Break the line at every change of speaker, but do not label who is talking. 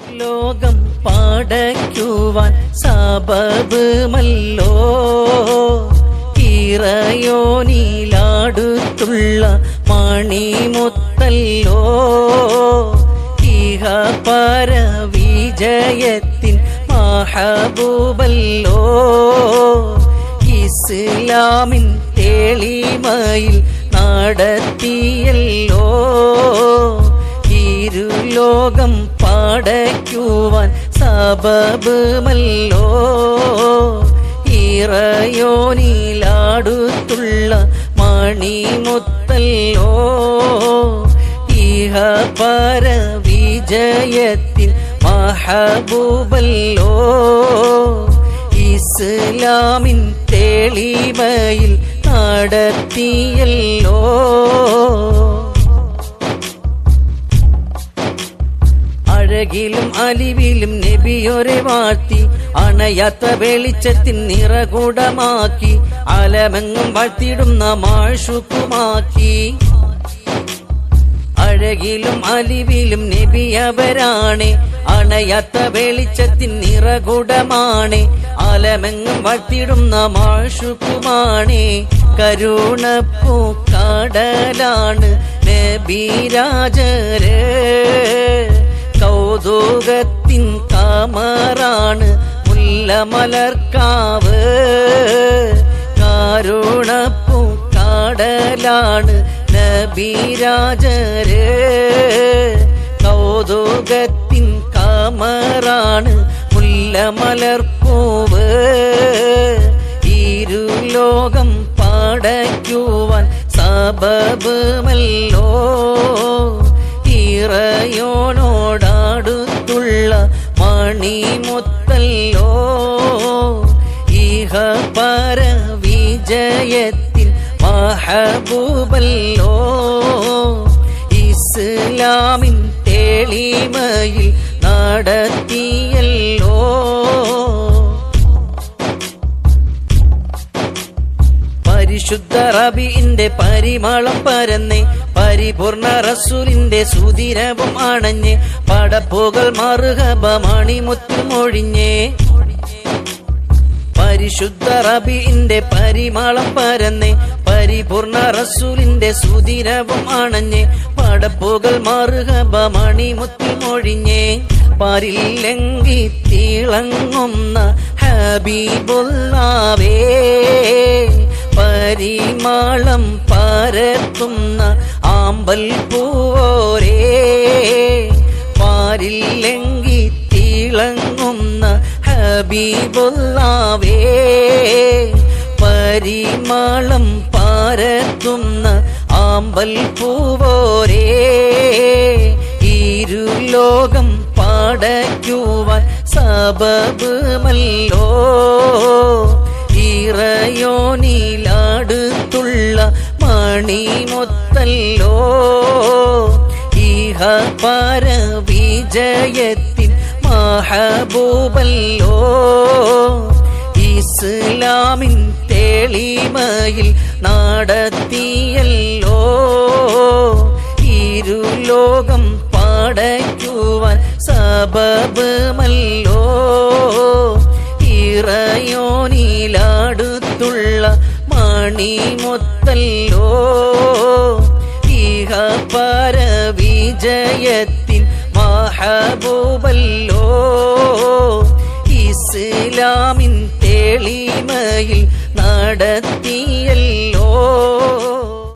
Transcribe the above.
ലോകം പാടയ്ക്കുവാൻ സബബ് മല്ലോ ഇറയോനിലാടുത്തുള്ള മണിമുത്തല്ലോ. ഇഹ പര വിജയത്തിൻ മഹബൂബല്ലോ. ഇസ്ലാമിൻ തേളിമയിൽ നടത്തിയല്ലോ. ഇരുലോകം പാടയ്ക്കുവാൻ സബബുമല്ലോ. ഇറയോനിലാടുത്തുള്ള മണിമുത്തല്ലോ. ഇഹ പര വിജയത്തിൽ മഹബൂബല്ലോ. ഇസ്ലാമിൻ തെളിമയിൽ നടത്തിയല്ലോ. അലിവിലും നബിയൊരെ വാഴ്ത്തി അണയാത്ത വെളിച്ചത്തിൻ നിറകൂടമാക്കി അലമെങ്ങും വാഴ്ത്തിടുന്ന മാഷുക്കുമാക്കി. അഴകിലും അലിവിലും നബി അണയാത്ത വെളിച്ചത്തിൻ നിറകുടമാണ് അലമെങ്ങും വത്തിടുന്ന മാഷുക്കുമാണ്. കരുണപ്പൂക്കടലാണ് നബിരാജര് കൗതുകത്തിൻ കാമറാണ് മുല്ലമലർക്കാവ്. കാരുണപ്പൂക്കാടലാണ് നബിരാജര്. കൗതുകത്തിൻ കാമറാണ് മുല്ലമലർപ്പൂവ് ഇരുലോകം പാടയ്ക്കുവാൻ സബബുമല്ലോ. മണിമുത്തല്ലോ ഇഹ പര വിജയത്തിൽ മഹബൂബല്ലോ. ഇസ്ലാമിൻ തെളിമയിൽ നടത്തിയല്ലോ. പരിശുദ്ധ റബിന്റെ പരിമളം പരന്ന് പരിപൂർണ റസൂലിന്റെ സുതിരവും അണഞ്ഞ് പടപ്പുകൾ മറുഹബ മുത്തുമൊഴിഞ്ഞേ പരിശുദ്ധ റബിന്റെ പരിമളം പരന്ന് പരിപൂർണ റസൂലിന്റെ സുതിരവും അണഞ്ഞ് പടപ്പുകൾ മറുഹബ മണിമുത്തിൽ മൊഴിഞ്ഞ്. പരില്ലെങ്കി തിളങ്ങുന്ന ഹബീബുല്ലാവേ പരിമളം പരത്തുന്ന ആമ്പൽ പൂവോരേ. പാരില്ലെങ്കി തിളങ്ങുന്ന ഹബീബുല്ലാവേ പരിമാളം പാരത്തുന്ന ആമ്പൽ പൂവോരേ. ഇരുലോകം പാടയ്ക്കുവാൻ സബബുമല്ലോ. ഇറയോനിലാടുത്തുള്ള മണിമൊത്തല്ലോ ഇഹ പര വിജയത്തിൻ മഹബൂബല്ലോ. ഇസ്ലാമിൻ തെളിമയിൽ നടത്തിയല്ലോ. ഇരുലോകം പാടയ്ക്കുവാൻ സബബുമല്ലോ മണിമൊത്തല്ലോ ഇഹ പര വിജയത്തിൻ മഹബൂബല്ലോ. ഇസ്ലാമിൻ തെളിമയിൽ നടത്തിയല്ലോ.